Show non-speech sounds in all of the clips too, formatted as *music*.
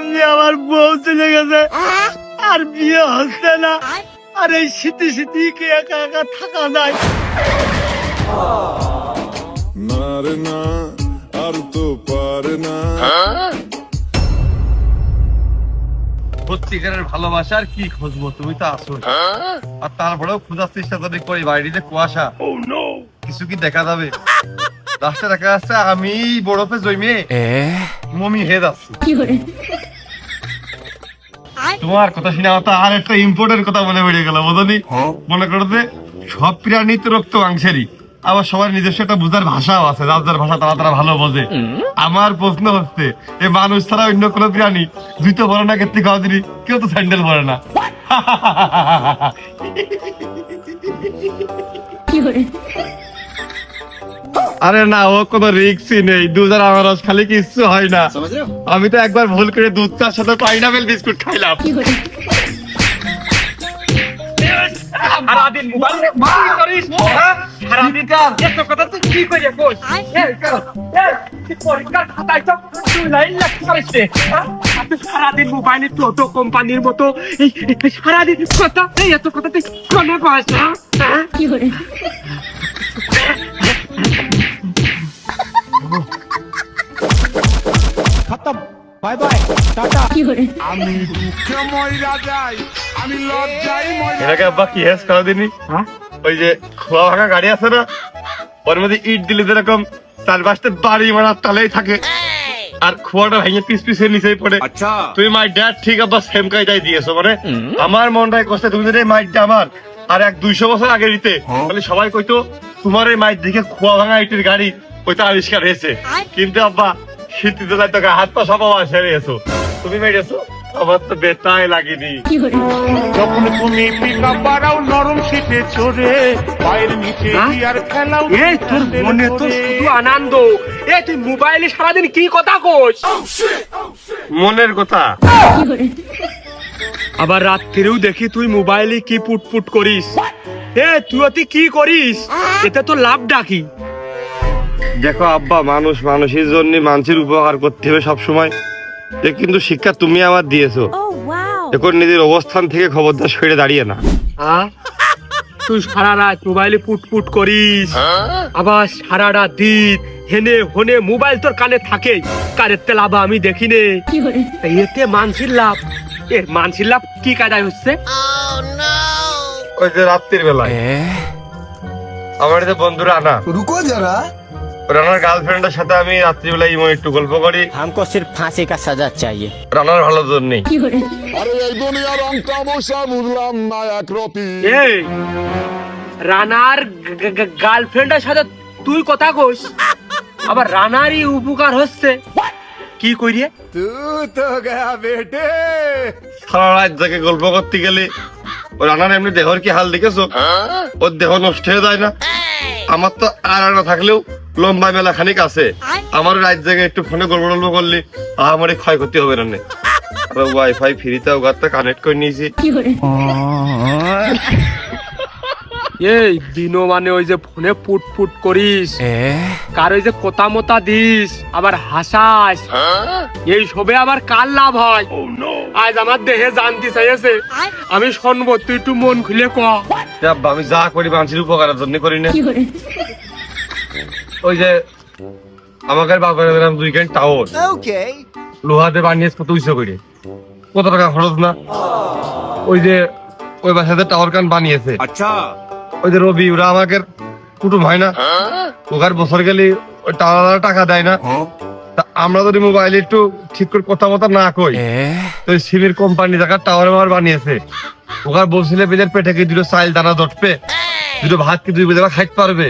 এমনি আমার বউ চলে গেছে। আর বিয়ে হচ্ছে না। আর এই শীতে শীতে কি একা একা থাকা যায়? না রে না আর তো পারে না। সত্যিকারের ভালোবাসার কি খুঁজবো? তুমি তো আসো আর তারপরেও খোঁজার চেষ্টা করি বাড়িতে কুয়াশা। কিছু কি দেখা যাবে? *laughs* লাস্টে দেখা যাচ্ছে আমি বরফে জমে মমি হয়ে যাচ্ছি তোমার কথা শুনে আমার তো আর একটা ইম্পর্টেন্ট কথা মনে পড়ে গেল বোঝনি মনে করতে সব প্রাণী তো রক্ত মাংসেরই। আবার সবার নিজস্ব একটা বুঝার ভাষাও আছে যার যার ভাষা তারা তারা ভালো বোঝে। আমার প্রশ্ন হচ্ছে এ মানুষ ছাড়া অন্য কোনো প্রাণী জুতো পরে না কেটে খাওয়া দিনি কেউ তো স্যান্ডেল পরে না। *laughs* আরে না ও কোনো রিক্সই নেই। দুধ আর আনারস খালি কিচ্ছু হয় না। আমি তো একবার ভুল করে দুধ চার সাথে পাইনাপেল বিস্কুট খাইলাম। সারাদিন মোবাইল কি করিস? হ্যাঁ? সারাদিন এত কথা তুই কি করিয়া কইস? এই, এই, তুই পরীক্ষার খাতায় তো তুই লাইন লাগতে পারিস রে, হ্যাঁ? আর তুই সারাদিন মোবাইলে টোটো কোম্পানির মতো এই সারাদিন কথা এই এত কথা তুই কোনে পাস না হ্যাঁ? আমি দুঃখে ময়রা যাই আমি লজ্জাই ময়রা এটাকে আব্বা কি হেস করা দিনি? হ্যাঁ? ওই যে খোয়া ভাঙা গাড়ি আছে না? ওর মধ্যে ইট দিলে যেরকম চার বাড়ি মারার তালেই থাকে। আর খোয়াটা ভেঙে পিস পিস হয়ে নিচেই পড়ে। আচ্ছা। তুমি মাই ড্যাড ঠিক আব্বা সেম কাজটাই দিয়েছ মানে আমার মনটাই কষ্ট তুমি যদি মাইটটা আমার আর এক দুইশো বছর আগে দিতে তাহলে সবাই কইতো তোমার এই মাইট দেখে খোয়া ভাঙা ইটের গাড়ি ওইটা আবিষ্কার হয়েছে। কিন্তু আব্বা শীতি জেলায় তোকে হাত পা সব আমার সেরে এসো তুমি মেরেছো আমার তো বেতাই লাগেনি। যখন তুমি পিকা বাড়াও নরম শীতে চড়ে পায়ের নিচে? গিয়ার খেলাও এই তোর মনে তো শুধু আনন্দ। এ তুই মোবাইলে সারাদিন কি কথা কইস মনের কথা। আবার রাত্রিরেও দেখি তুই মোবাইলে কি পুটপুট করিস। এ তুই অতি কি করিস? এটা তো লাভ ডাকি। দেখো আব্বা মানুষ মানুষের জন্য মানুষের উপকার করতে হবে সবসময়। এ কিন্তু শিক্ষা তুমি আমার দিয়েছ। oh, এখন নিজের অবস্থান থেকে খবরদার সরে দাঁড়িয়ে না। তুই সারা রাত মোবাইলে পুটপুট করিস। হ্যাঁ? আবার সারা রাত দিন হেনে হনে মোবাইল তোর কানে থাকে। কানের তেল আবার আমি দেখিনি এতে মানসির লাভ। মানসির লাভ কি কাজায় হচ্ছে? Oh, ওই যে রাত্রির বেলায়। হ্যাঁ? আমার বন্ধুরা রুকো যারা। রানার গার্লফ্রেন্ডের সাথে আমি রাত্রিবেলায় ইমো একটু গল্প করি हमको सिर्फ फांसी का सजा चाहिए রানার ভালো জন্যই আরে এই দুনিয়ার অঙ্ক অবশ্য বুঝলাম না এক রতি এই রানার গার্লফ্রেন্ডের সাথে তুই কথা কইস আবার রানারই উপকার হচ্ছে কি করিয়ে তু তো গয়া বেটে সারা রাত থেকে গল্প করতে গেলে ও রানার এমনি দেহর কি হাল দেখেছ? ওর দেহ নষ্ট হয়ে যায় না। আমার তো আর আনা থাকলেও লম্বা মেলা খানিক আছে। আমার রাত জায়গায় একটু ফোনে গল্প গল্প করলে আমার ক্ষয়ক্ষতি হবে না ওয়াইফাই ফ্রিতে ওগারটা কানেক্ট করে নিয়েছি। এই দিনো মানে ওই যে ফোনে পুট পুট করিস। কার ওই যে কোতা মোতা দিস আবার হাসাস। এই সবে আবার কার লাভ হয়? আজ আমার দেহে জানতে চাইছে। আমি শুনব তুই একটু মন খুলে ক। আমি যা করি মানুষের উপকারের জন্য করি না। ওই যে আমাকে বাবার এরকম দুই কেন টাওয়ার লোহাতে বানিয়েছে কত উঁচু করে? কত টাকা খরচ না? ওই যে ওই বাসাতে টাওয়ার কান বানিয়েছে? আচ্ছা। ওই যে রবি ওরা আমাকে কুটুম হয় না। ওখার বছর গেলে ওই টাওয়ার টাকা দেয় না। তা আমরা যদি মোবাইলে একটু ঠিক করে কথা মতো না কই তো ওই সিমের কোম্পানি দেখার টাওয়ার আমার বানিয়েছে। ওখার বলছিলে বেদের পেটে কি দুটো চাইল দানা দটবে দুটো ভাত কি দুই বেলা খাইতে পারবে?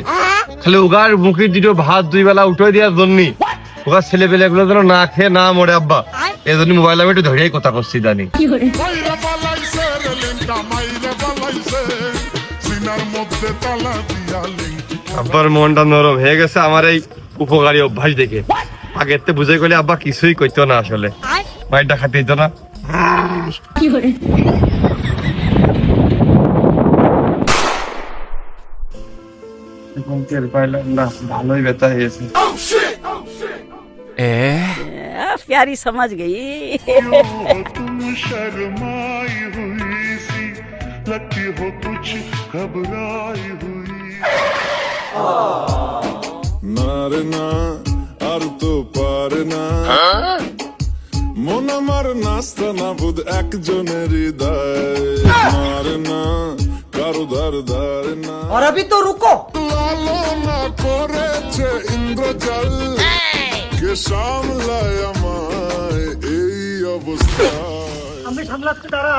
খালি ওগার মুখে দুটো ভাত দুই বেলা উঠে দেওয়ার জন্য। ওখার ছেলে পেলে গুলো যেন না খেয়ে না মরে আব্বা। এই জন্য মোবাইল আমি একটু ধরেই কথা করছি জানি। আব্বার মনটা নরম হয়ে গেছে আমার এই উপকারী অভ্যাস দেখে আগের তো বুঝে গেলে আব্বা কিছুই করতো না আসলে মাইটা খাতে দিত না এখন টের পাইলাম না ভালোই ব্যথা হয়েছে हाँ, प्यारी समझ गई लगती हो कुछ घबराई हुई না রে না আর তো পারে না মন আমার নাস্তা না বুধ একজনের হৃদয় মারে না কারো ধার ধার না और अभी तो रुको লালনা করেছে ইন্দ্রজাল কে সামলায় আমায় এই অবস্থায় আমি সামলাচ্ছি তারা।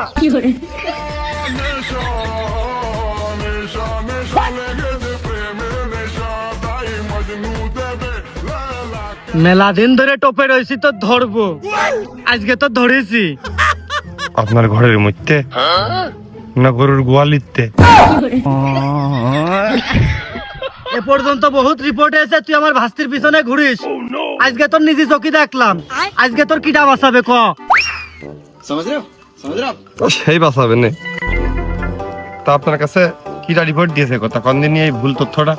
দেবে লালা মেলা দিন ধরে টোপে রয়েছি তো ধরবো। আজকে তো ধরেছি। আপনার ঘরের মধ্যে? না গরুর গোয়ালিতে? এ পর্যন্ত বহুত রিপোর্ট এসে তুই আমার ভাস্তির পিছনে ঘুরিস। আজকে তোর নিজে চকি দেখলাম। আজকে তোর কিটা বাঁচাবে ক? সেই বাঁচাবে নে তা আপনার কাছে কিটা রিপোর্ট দিয়েছে কথা কনদিন নিয়ে এই ভুল তথ্যটা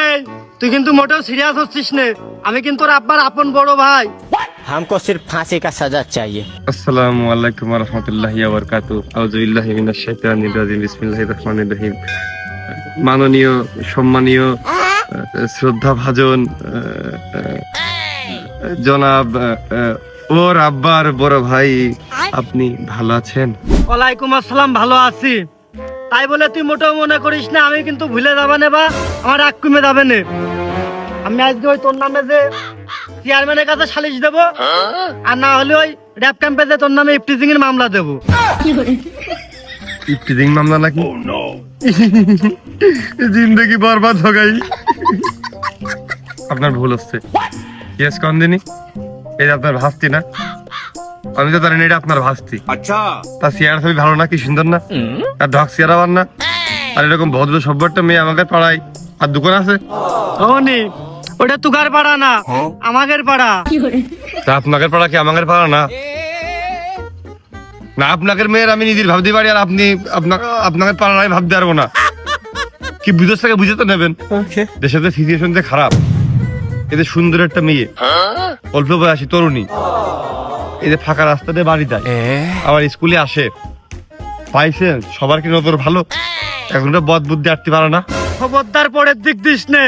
এই তুই কিন্তু মোটেও সিরিয়াস হচ্ছিস নে আমি কিন্তু তোর আব্বার আপন বড় ভাই हमको सिर्फ फांसी का सजा चाहिए আসসালামু আলাইকুম ওয়া রাহমাতুল্লাহি ওয়া বারাকাতুহু আউযু বিল্লাহি মিনাশ শাইতানির রাজিম বিসমিল্লাহির রহমানির রহিম মাননীয় সম্মানীয় আহ, শ্রদ্ধা ভাজন আহ, আহ, জনাব ওর আব্বার বড় ভাই আপনি ভালো আছেন? ওয়ালাইকুম আসসালাম ভালো আছি। তাই বলে তুই মোটেও মনে করিস না আমি কিন্তু ভুলে যাবে না বা আমার রাগ কমে যাবে না। আমি আজকে ওই তোর নামে যে চেয়ারম্যানের কাছে সালিশ দেবো আর না হলে ওই র্যাপ ক্যাম্পে যে তোর নামে ইফটিজিং এর মামলা দেবো। ইফতিজিং মামলা নাকি? জিন্দগি বরবাদ হো গাই আপনার ভুল হচ্ছে। ইয়েস কন্দিনি এই যে আপনার ভাস্তি না? আমি তো জানি এটা আপনার ভাস্তি। আচ্ছা। তা চেয়ার ছবি ভালো না কি সুন্দর না? আর ঢক চেয়ার না। আর এরকম ভদ্র সভ্য একটা মেয়ে আমাকে পাড়ায়। আর দোকান আছে? ওনি ওটা তুগার পাড়া না আমাদের পাড়া। তা আপনাদের পাড়া কি আমাদের পাড়া না? না আপনাদের মেয়ের আমি নিজের ভাবতে পারি আর আপনি আপনাকে আপনাদের পাড়া আমি ভাবতে পারব না। কি বুঝে থেকে বুঝে তো নেবেন? দেশের সিচুয়েশন যে খারাপ। এদের সুন্দর একটা মেয়ে। অল্প বয়সী তরুণী। এই যে ফাঁকা রাস্তা দিয়ে বাড়ি যায়। আবার স্কুলে আসে। পাইছেন সবার কি নজর ভালো? এখন তো বদ বুদ্ধি আটতে পারে না। খবরদার পরের দিক দিস নে।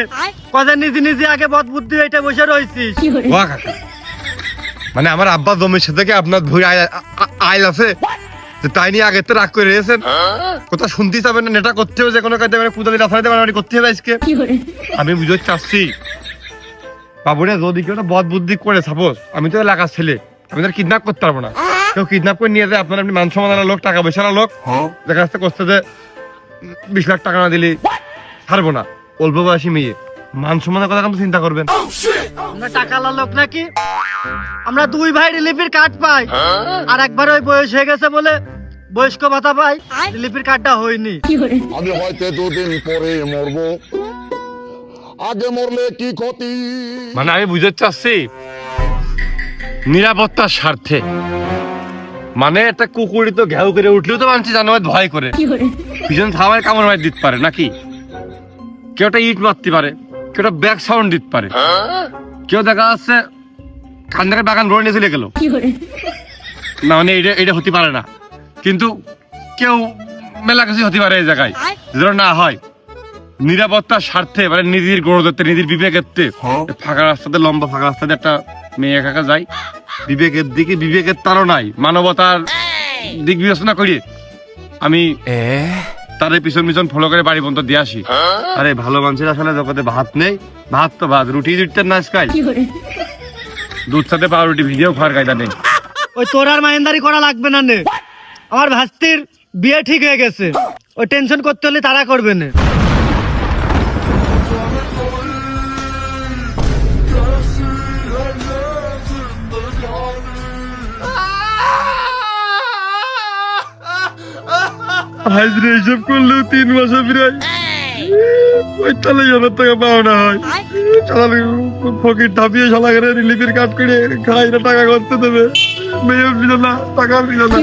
কথা নিজে নিজে আগে বদ বুদ্ধি এটা বসে রয়েছিস মানে আমার আব্বা জমির সাথে কি আপনার ভুই আইল আছে? যে তাই নিয়ে আগে তো রাগ করে রেখেছেন। কথা শুনতে যাবেন না নেটা করতে হবে যে কোনো কাজে মানে কুদালি রাফাইতে মানে করতে হবে আজকে। আমি বুঝতে চাচ্ছি বাবুরে যদি কেউ বদ বুদ্ধি করে সাপোজ আমি তো এলাকার ছেলে আমি তো কিডন্যাপ করতে পারব না। কেউ কিডন্যাপ করে নিয়ে যায় আপনার আপনি মান সমাধানের লোক টাকা পয়সার লোক। দেখা যাচ্ছে করতে যে বিশ লাখ টাকা না দিলে ছাড়বো না। অল্প বয়সী মেয়ে। মান সম্মানের কথা কিন্তু চিন্তা করবেন। আমরা টাকালা লোক নাকি? আমরা দুই ভাই রিলিফের কার্ড পাই। আর একবার ওই বয়স হয়ে গেছে বলে বয়স্ক ভাতা পাই। রিলিফের কার্ডটা হয়নি। আমি হয়তো দুদিন পরে মরবো। আগে মরলে কি ক্ষতি? মানে আমি বুঝতে চাচ্ছি নিরাপত্তার স্বার্থে। মানে একটা কুকুরি তো ঘেউ করে উঠলেও তো মানুষ জানো ভয় করে। পিছন থামায় কামড় মার দিতে পারে নাকি? কেউ একটা ইট মারতে পারে কেউ একটা ব্যাক সাউন্ড দিতে পারে। কেউ দেখা যাচ্ছে কান থেকে বাগান ভরে নিয়ে চলে গেল। না মানে এটা এটা হতে পারে না। কিন্তু কেউ মেলা কিছু হতে পারে এই জায়গায় যেন না হয়। নিরাপত্তার স্বার্থে মানে নিজের গৌরদত্তে নিজের বিবেকের ফাঁকা রাস্তাতে লম্বা ফাঁকা রাস্তাতে একটা মেয়ে একা একা যায়। বিবেকের দিকে বিবেকের তারও নাই মানবতার দিক বিবেচনা করি আমি তাদের পিছন পিছন ফলো করে বাড়ি পর্যন্ত দিয়ে আসি। আরে ভালো মানুষের আসলে জগতে ভাত নেই। ভাত তো ভাত রুটি দুইটার নাচ খাই দুধ সাথে পাউরুটি ভিডিও খাওয়ার কায়দা নেই। ওই তোর আর মাইন্দারি করা লাগবে না নে। আমার ভাস্তির বিয়ে ঠিক হয়ে গেছে। ওই টেনশন করতে হলে তারা করবে না। হাজরে এসব করলেও তিন মাসে প্রায় পঁয়তাল্লিশ হাজার টাকা পাওনা হয়। চালালে ফকির ঠাপিয়ে শালা করে রিলিফের কাট করে খাই না টাকা করতে দেবে। মেয়ে দিল না টাকা দিল না।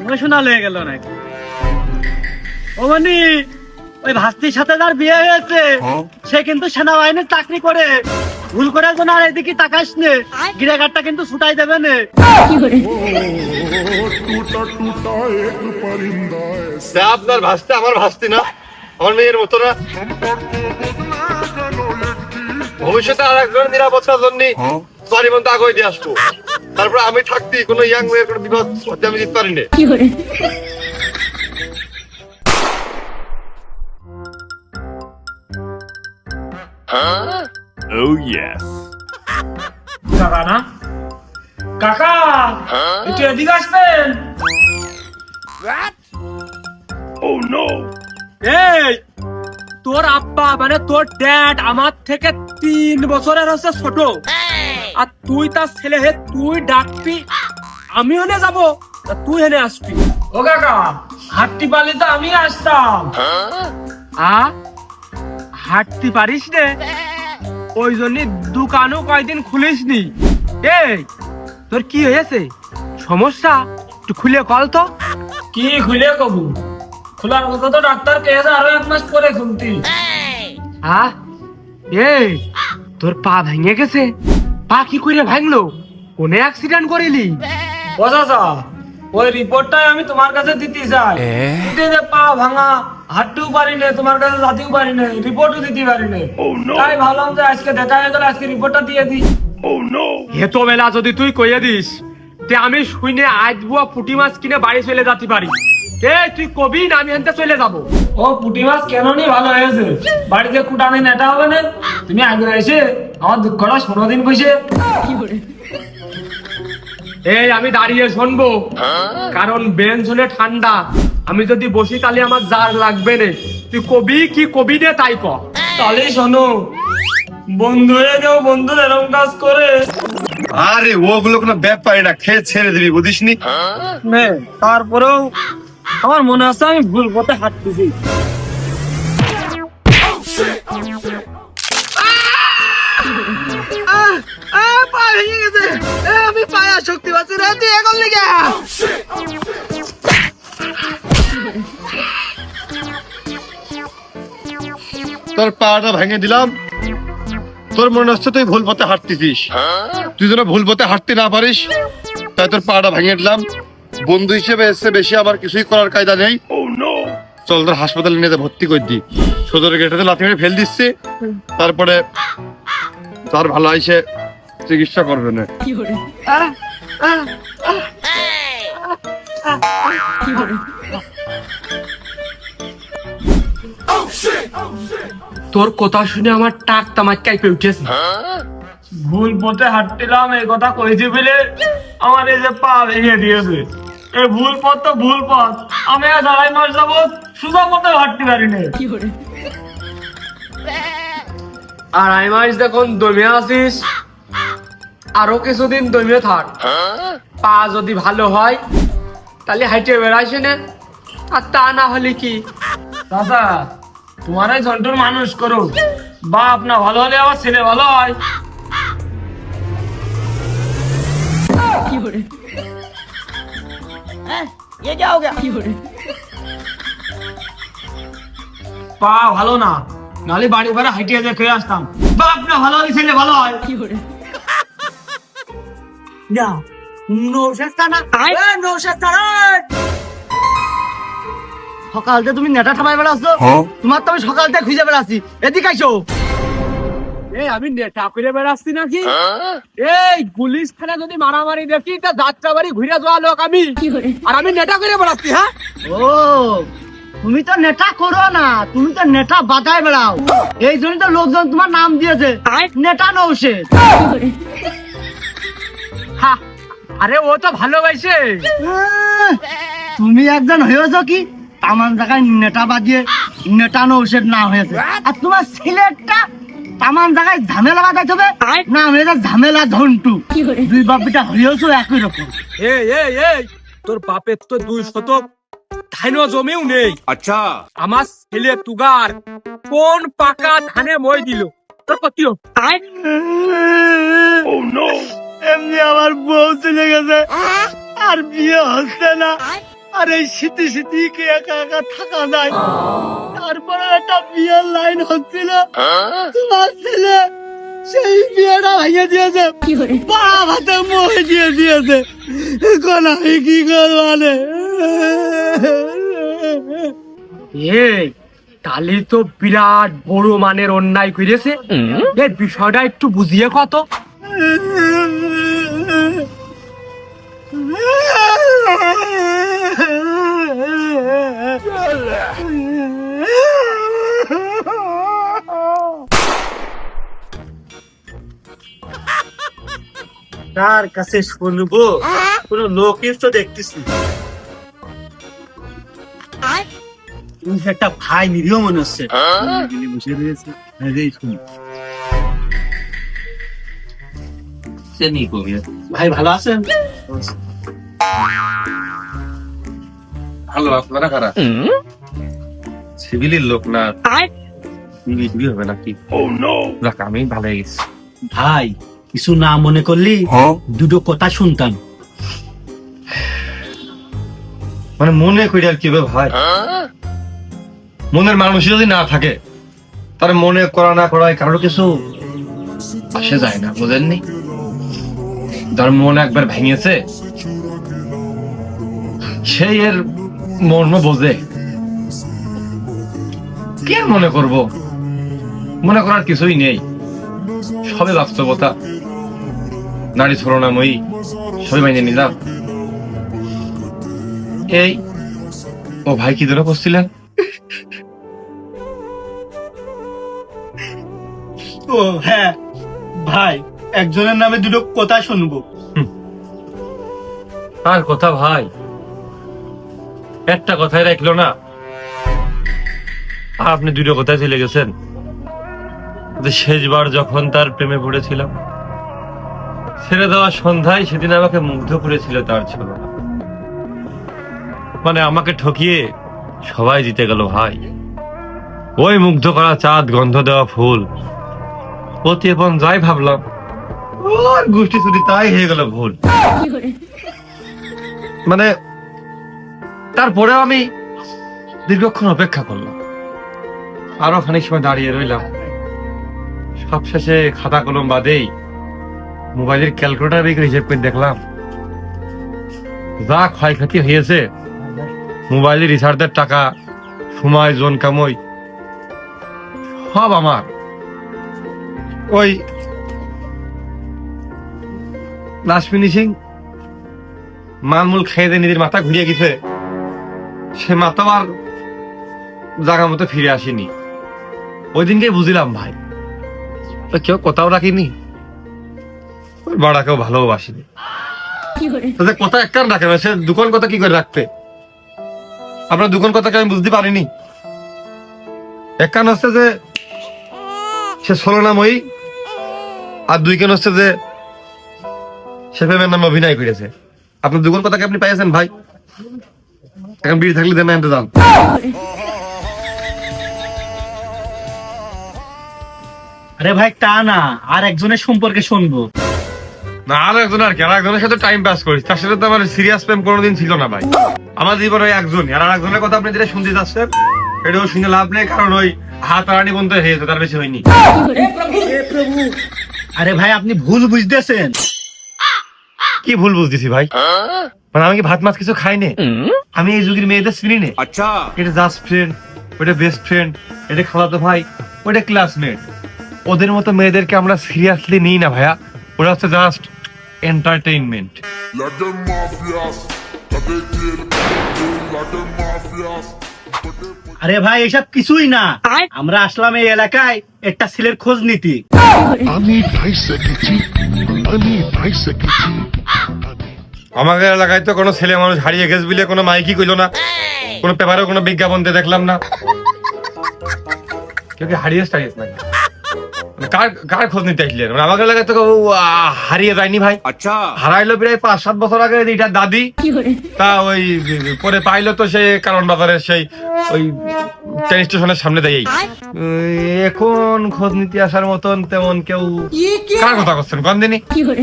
ইমোশনাল হয়ে গেল না ও মানে ওই ভাস্তির সাথে যার বিয়ে হয়েছে। সে কিন্তু সেনাবাহিনীর চাকরি করে। ভুল আর এদিকে তাকাস নে। গিরাগারটা কিন্তু ছুটাই দেবে নে। আপনার ভাসতে আমার না আমার মেয়ের মতো না। ভবিষ্যতে আর একজনের নিরাপত্তার জন্য বাড়ি বন্ধ আগে দিয়ে আসব। তারপর আমি থাকতে কোনো ইয়াং মেয়ের কোনো বিপদ হতে আমি জিততে পারি Huh? পারিনি কাকা না কাকা একটু এদিকে আসবেন এই তোর আব্বা মানে তোর ড্যাড আমার থেকে তিন বছরের হচ্ছে ছোট। আর তুই তার ছেলে হে তুই ডাকবি আমি হেনে যাব তুই হেনে আসবি। ও কাকা হাঁটতে পারলে তো আমি আসতাম। আ? হাঁটতে পারিস রে ওই জন্য দোকানও কয়দিন খুলিস নি এই তোর কি হয়েছে? সমস্যা? একটু খুলে কল তো। কি খুলে কবু? খোলার কথা তো ডাক্তার কেছে আরও এক মাস পরে খুলতি। হ্যাঁ এই তোর পা ভেঙে গেছে। পা কি করে ভাঙলো? কোনে অ্যাক্সিডেন্ট করিলি? চাচা ওই রিপোর্টটাই আমি তোমার কাছে দিতে চাই। দিতে যে পা ভাঙা হাঁটতেও পারি না তোমার কাছে যাতেও পারি না রিপোর্টও দিতে পারি না তাই ভাবলাম যে আজকে দেখা হয়ে গেল আজকে রিপোর্টটা দিয়ে দিই। হেতো বেলা যদি তুই কইয়ে দিস তে আমি শুনে আজ বুয়া পুটি মাছ কিনে বাড়ি চলে যেতে পারি। এ তুই কবি না আমি হেনতে চলে যাব? ও পুটি মাছ কেন নি ভালো হয়েছে। বাড়িতে কুটানে নেটা হবে না? তুমি আগে এসে আমার দুঃখটা শোনো দিন বসে। এই আমি দাঁড়িয়ে শুনব। কারণ বেঞ্চনে ঠান্ডা। আমি যদি বসি তাহলে আমার জার লাগবে না। তুই কবি কি কবি নে তাই ক। তাহলে শোনো বন্ধু হয়ে যাও বন্ধু এরকম কাজ করে। আরে ওগুলো কোনো ব্যাপারই না খেয়ে ছেড়ে দিবি বুঝিস নি তারপরেও আমার মনে আছে আমি ভুল পথে হাঁটতেছি। শক্তি পাচ্ছি রে। তুই এখন লেগে তোর পাটা ভেঙে দিলাম। তোর মনে হচ্ছে তুই ভুল পথে হাঁটতেছিস। তুই যেন ভুল পথে হাঁটতে না পারিস তাই তোর পাটা ভেঙে দিলাম। বন্ধু হিসেবে এসে বেশি আমার কিছুই করার কায়দা নেই। চল তোর হাসপাতালে নিয়ে যা ভর্তি করে দি। সদর গেটে লাথি মেরে ফেল দিচ্ছে। তারপরে তার ভালো আইসে চিকিৎসা করবে না। তোর কথা শুনে আমার টাক তামাক কাইপে উঠেছে। ভুল পথে হাঁটছিলাম এই কথা কইছি বলে আমার এই যে পা ভেঙে দিয়েছে। এই ভুল পথ তো ভুল পথ। আমি আজ আড়াই মাস যাব সোজা পথে হাঁটতে পারি না আড়াই মাস দেখুন দমে আসিস আরও কিছুদিন দমে থাক। পা যদি ভালো হয় তাহলে হাইটে বেড়াইছে না। আর তা না হলে কি? দাদা তোমার এই জন্টুর মানুষ করো বাপ না ভালো হলে আবার ছেলে ভালো হয়। পা ভালো না নালে বাড়ি ভাড়া হাইটিয়ে যে খেয়ে আসতাম। বাপ না ভালো হলে ছেলে ভালো হয়। কি নৌশেস্তা না! সকালতে তুমি নেটা ঠামাই বেড়াচ্ছ? তোমার তো আমি সকালতে খুঁজে বেড়াচ্ছি। এদিকে আইসো। এই আমি নেটা করে বেড়াচ্ছি নাকি? এই পুলিশ থানা যদি মারামারি দেখি তা যাত্রা বাড়ি ঘুরে যাওয়া লোক আমি। আর আমি নেটা করে বেড়াচ্ছি হ্যাঁ? ও তুমি তো নেটা করো না তুমি তো নেটা বাজায় বেড়াও। এই জন্য তো লোকজন তোমার নাম দিয়েছে। নেটা নৌশে হা, আরে ও তো ভালোবাসে। তুমি একজন হয়েছ কি? তামান জায়গায় নেটা বাজিয়ে নেটা নৌশের না হয়েছে। আর তোমার ছেলেটা তামান জায়গায় ঝামেলা বাজাইতে হবে? না হয়েছে ঝামেলা ঝন্টু। দুই বাপিটা হয়েছো একই রকম। এই এই এই তোর বাপের তো দুই শতক ধান জমিও নেই। আচ্ছা। আমার ছেলে তুগার কোন পাকা ধানে মই দিল? তোর এমনি আমার বউ চলে গেছে। আর বিয়ে হচ্ছে না। আর এই শীতে শীতে কি একা একা থাকা যায়? তারপরে একটা বিয়ের লাইন হচ্ছিল। তোমার ছেলে সেই বিয়েটা ভেঙে দিয়েছে। পাড়া ভাতে মহে দিয়ে দিয়েছে। এখন আমি কি করব রে? এই তাহলে তো বিরাট বড় মানের অন্যায় করেছে। এর বিষয়টা একটু বুঝিয়ে কত? কার কাছে শুনব? কোন লোকের তো দেখতেছি একটা ভাই নিরীহ মনে হচ্ছে। বসে রয়েছে। ভাই ভালো আছেন? ভালো আপনারা খারাপ সিভিলের লোক না? হবে নাকি? যাক আমি ভালো গেছি। ভাই কিছু না মনে করলি দুটো কথা শুনতাম। মানে মনে করি আর কি ভাই। মনের মানুষ যদি না থাকে তার মনে করা না করায় কারোর কিছু আসে যায় না বুঝেননি? যার মন একবার ভেঙেছে। সেই এর মর্ম বোঝে। কি মনে করব? মনে করার কিছুই নেই। সবে বাস্তবতা। নারী ছলনাময়ী, সবই মাইনে নিলাম। এই, ও ভাই কি ধরে বসছিলেন? ও হ্যাঁ ভাই। একজনের নামে দুটো কথা শুনব। আর কথা ভাই, একটা কথাই রাখল না। আর আপনি দুটো কথায় চলে গেছেন। শেষবার যখন তার প্রেমে পড়েছিলাম, ছেড়ে দেওয়া সন্ধ্যায় সেদিন আমাকে মুগ্ধ করেছিল তার ছিল মানে আমাকে ঠকিয়ে সবাই জিতে গেল ভাই। ওই মুগ্ধ করা চাঁদ, গন্ধ দেওয়া ফুল অতি এবং যাই ভাবলাম ওর চুরি তাই হয়ে গেল ভুল। মানে তারপরেও আমি দীর্ঘক্ষণ অপেক্ষা করলাম। আরও খানিক সময় দাঁড়িয়ে রইলাম। সবশেষে খাতা কলম বাদেই মোবাইলের ক্যালকুলেটার বের করে হিসেব করে দেখলাম, যা ক্ষয়ক্ষতি হয়েছে, মোবাইলের রিচার্জের টাকা, সময় জন কামই সব আমার। ওই লাস্ট ফিনিশিং। মালমূল খেয়ে দিয়ে নিজের মাথা ঘুরিয়ে গেছে। সে মাথা আর জায়গা মতো ফিরে আসেনি। ওই দিনকে বুঝলাম ভাই। কেউ কোথাও রাখিনি ওই বাড়াকেও ভালোবাসিনি। তাদের কথা এক কান রাখে না সে দোকান কথা কি করে রাখতে আপনার দোকান কথাকে আমি বুঝতে পারিনি? এক কান হচ্ছে যে সে ছলনাময়ী আর দুই কান হচ্ছে যে সে প্রেমের নামে অভিনয় করেছে। আপনার দুগুণ কথা কি আপনি পাইছেন ভাই? এখন বিড়ি থাকলে দেন যান। আরে ভাই তা না আর একজনের সম্পর্কে শুনব। না আর একজন আর কি আর একজনের সাথে টাইম পাস করিস তার সাথে তো আমার সিরিয়াস প্রেম কোনোদিন ছিল না ভাই। আমার জীবন ওই একজনই আর একজনের কথা আপনি যেটা শুনতে যাচ্ছেন এটাও শুনে লাভ নেই কারণ ওই হাত আড়ানি বন্ধ হয়েছে তার বেশি হয়নি। আরে ভাই আপনি ভুল বুঝতেছেন। কি ভুল বুঝতেছি ভাই? মানে আমি কি ভাত মাছ কিছু খাই নে আমি এই যুগের মেয়েদের চিনি নে আচ্ছা। এটা জাস্ট ফ্রেন্ড ওটা বেস্ট ফ্রেন্ড এটা খালাতো ভাই ওটা ক্লাসমেট ওদের মতো মেয়েদেরকে আমরা সিরিয়াসলি নিই না ভাইয়া। ওরা হচ্ছে জাস্ট এন্টারটেইনমেন্ট আরে ভাই এসব কিছুই না। আমরা আসলাম এই এলাকায় একটা ছেলের খোঁজ নিতে। আমি আমাদের এলাকায় তো কোনো ছেলে মানুষ হারিয়ে গেছে বলে কোনো মাইকি কইলো না। কোনো পেপারে কোনো বিজ্ঞাপন দিয়ে দেখলাম না। কেউ কি হারিয়েছে টারিয়েছে নাকি? মানে কার কার খোঁজ নিতে আসলেন মানে এলাকায় তো কেউ হারিয়ে যায়নি ভাই। আচ্ছা। হারাইলো প্রায় পাঁচ সাত বছর আগে এটা দাদি। তা ওই পরে পাইলো তো সেই কারণ বাজারের সেই ওই ট্রেন স্টেশনের সামনে এখন খোঁজ নিতে আসার মতন তেমন কেউ কার কথা করছেন?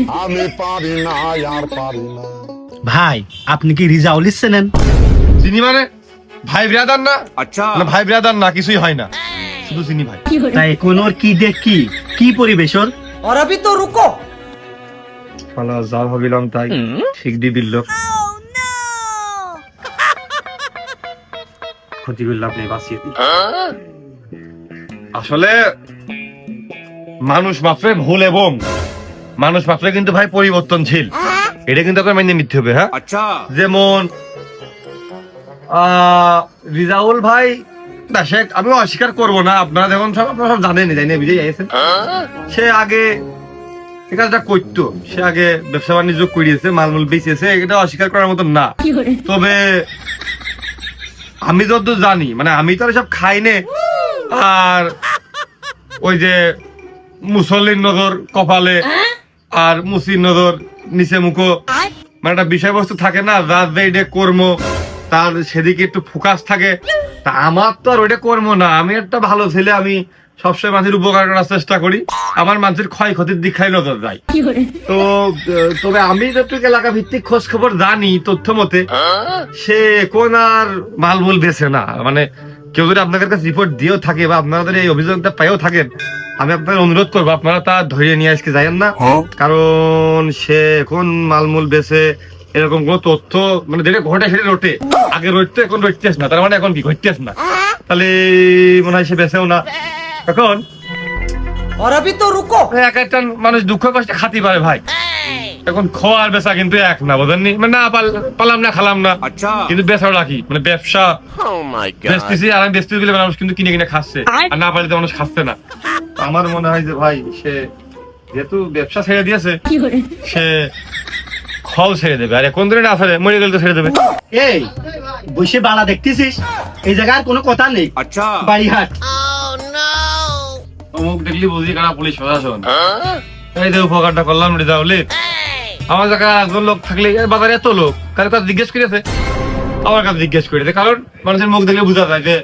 আমি পারি না আর পারি না। ভাই আপনি কি চিনি মানে ভাই ব্রাদার না? আচ্ছা। ভাই ব্রাদার না কিছুই হয় না। শুধু চিনি ভাই। তাই কোন ওর কি দেখ কি? পরিবেশ ওর? তো রুকো। যা ভাবিলাম তাই শিগগিরি বিল্লো দিল ক্ষতি করলে আপনি বাঁচিয়ে দিন। আসলে মানুষ মাত্রে ভুল এবং মানুষ মাত্রে কিন্তু ভাই পরিবর্তনশীল। এটা কিন্তু আপনার মেনে নিতে হবে হ্যাঁ? আচ্ছা। যেমন রিজাউল ভাই আমি অস্বীকার করব না আপনারা দেখুন সব আপনারা সব জানেন জানি না বুঝে যাইছেন সে আগে এই কাজটা করতো সে আগে ব্যবসা বাণিজ্য করিয়েছে মালমূল বেঁচেছে এটা অস্বীকার করার মতন না। তবে আমি যত জানি মানে আমি তো সব খাই নে। আর ওই যে মুসল্লির নজর কপালে, আর মুসির নজর নিচে মুখো। মানে একটা বিষয়বস্তু থাকে না যার যে এটা কর্ম, তার সেদিকে একটু ফোকাস থাকে। তা আমার তো আর ওইটা কর্ম না, আমি একটা ভালো ছেলে, আমি সবসময় মানুষের উপকার করার চেষ্টা করি। আমার মানুষের ক্ষয়ক্ষতির দিক খাই নজর যায় তো তবে আমি যতটুকু এলাকা ভিত্তিক খোঁজ খবর জানি তথ্য মতে সে কোন আর মালমূল বেছে না। মানে কেউ যদি আপনাদের কাছে রিপোর্ট দিয়েও থাকে বা আপনারা যদি এই অভিযোগটা পাইও থাকেন আমি আপনাদের অনুরোধ করব আপনারা তা ধরে নিয়ে আজকে যাইয়েন না। কারণ সে কোন মালমূল বেছে এরকম কোন তথ্য মানে যেটা ঘটে সেটা রোটে। আগে রইতে এখন রইতেস না। তার মানে এখন কি? ঘটতেস না। তাহলে মনে হয় সে বেছেও না। এখন? তো রুকো। এক একটা মানুষ দুঃখ কষ্টে খাতি পারে ভাই। এখন কিন্তু এক না বোঝেননি? মানে না পালাম না খালাম না। কিন্তু রাখি মানে ব্যবসা। আর আমি মানুষ কিন্তু কিনে কিনে খাচ্ছে। আর না পারলে তো মানুষ খাচ্ছে না। আমার মনে হয় যে ভাই সে যেহেতু ব্যবসা ছেড়ে দিয়েছে সে খল ছেড়ে দেবে। আরে কোন দিনে না মরে গেলে তো ছেড়ে দেবে। এই বসে বাড়া দেখতেছিস? এই জায়গার কোনো কথা নেই। আচ্ছা। বাড়ি হাট অমুক দেখলি বুঝি কারা পুলিশ প্রশাসন? এই যে উপকারটা করলাম রেজাউলি আমার জায়গায় একজন লোক থাকলে বাজারে এত লোক কারও কাছে জিজ্ঞেস করেছে আমার কাছে জিজ্ঞেস করেছে কারণ মানুষের মুখ দেখলে বোঝা যায় যে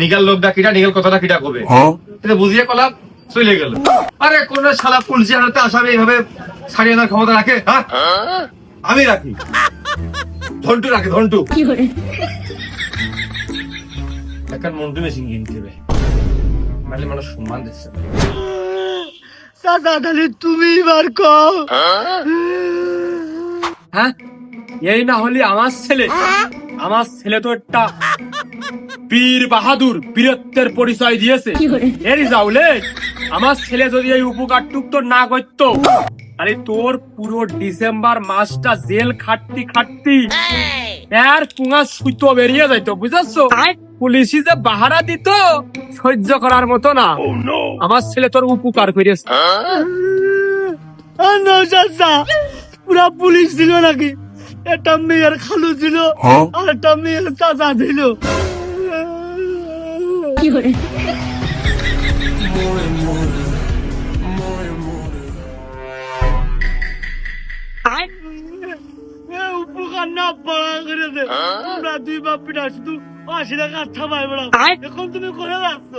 নিগাল লোকটা কিটা নিগাল কথাটা কিটা কবে। বুঝিয়ে কলাম চলে গেল। আরে কোন শালা পুলিশ হাতে আসামি এইভাবে ছাড়িয়ে আনার ক্ষমতা রাখে হ্যাঁ? আমি রাখি। ধন্টু রাখে ধন্টু। একটা মন্টু মেশিন কিনতে হবে। নাহলে মানুষ সম্মান দিচ্ছে। চাচা তাহলে তুমি এবার কও। হ্যাঁ? এই না হলে আমার ছেলে আমার ছেলে তো একটা বীর বাহাদুর বীরত্বের পরিচয় দিয়েছে। এর যাওলে আমার ছেলে যদি এই উপকারটুক তো না করতো তাহলে তোর পুরো ডিসেম্বর মাসটা জেল খাটতি খাটতি এর পুঙা সুতো বেরিয়ে যাইতো বুঝেছ? পুলিশি যে বাহারা দিত সহ্য করার মতো না। আমার ছেলে তোর উপকার করেছে পুরা পুলিশ ছিল নাকি? একটা মেয়ের খালু ছিল আর একটা মেয়ের চাচা ছিল উপকার না পাড়া করেছে তোমরা দুই বাপ পিটা শুধু আশি টাকা থামাই বেড়া এখন তুমি করে যাচ্ছ?